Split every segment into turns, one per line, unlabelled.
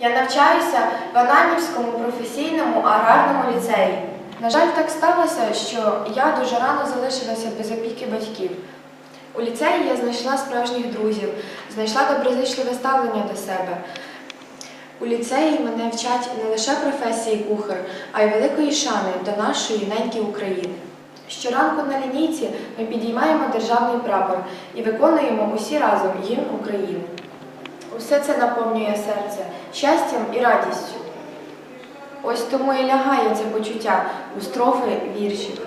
Я навчаюся в Ананівському професійному аграрному ліцеї. На жаль, так сталося, що я дуже рано залишилася без опіки батьків. У ліцеї я знайшла справжніх друзів, знайшла доброзичливе ставлення до себе. У ліцеї мене вчать не лише професії кухар, а й великої шани до нашої неньки України. Щоранку на лінійці ми підіймаємо державний прапор і виконуємо усі разом гімн України. Усе це наповнює серце щастям і радістю. Ось тому і лягає це почуття у строфи віршів.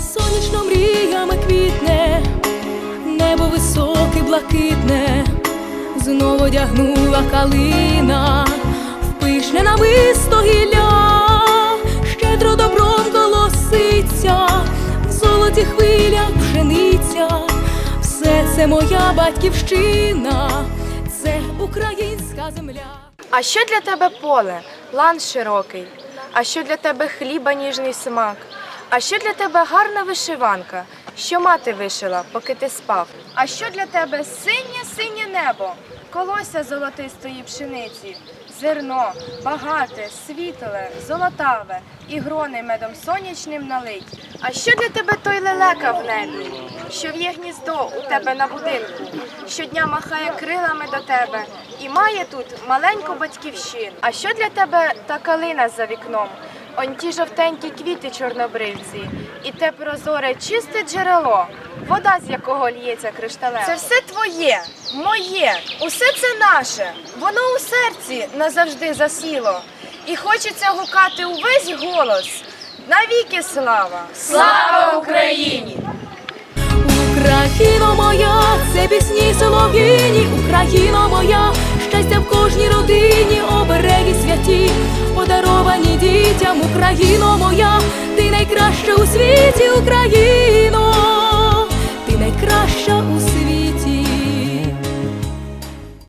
Сонячно мріями квітне, небо високе, блакитне, знову одягнула калина, в пишне намисто гілля, щедро добром колоситься, в золоті хвиля пшениця, це моя батьківщина, це українська земля.
А що для тебе поле, лан широкий? А що для тебе хліба ніжний смак? А що для тебе гарна вишиванка, що мати вишила, поки ти спав? А що для тебе синє синє небо, колося золотистої пшениці, зерно багате, світле, золотаве і грони медом сонячним налить? А що для тебе той лелека в небі, що в'є гніздо у тебе на будинку, щодня махає крилами до тебе і має тут маленьку батьківщину? А що для тебе та калина за вікном? Он ті жовтенькі квіти чорнобривці, і те прозоре чисте джерело, вода з якого л'ється кришталем. Це все твоє, моє, усе це наше, воно у серці назавжди засіло. І хочеться гукати увесь голос. Навіки слава! Слава Україні!
Пісні солов'їні, Україна моя, щастя в кожній родині, обереги святі, подаровані дітям, Україно моя,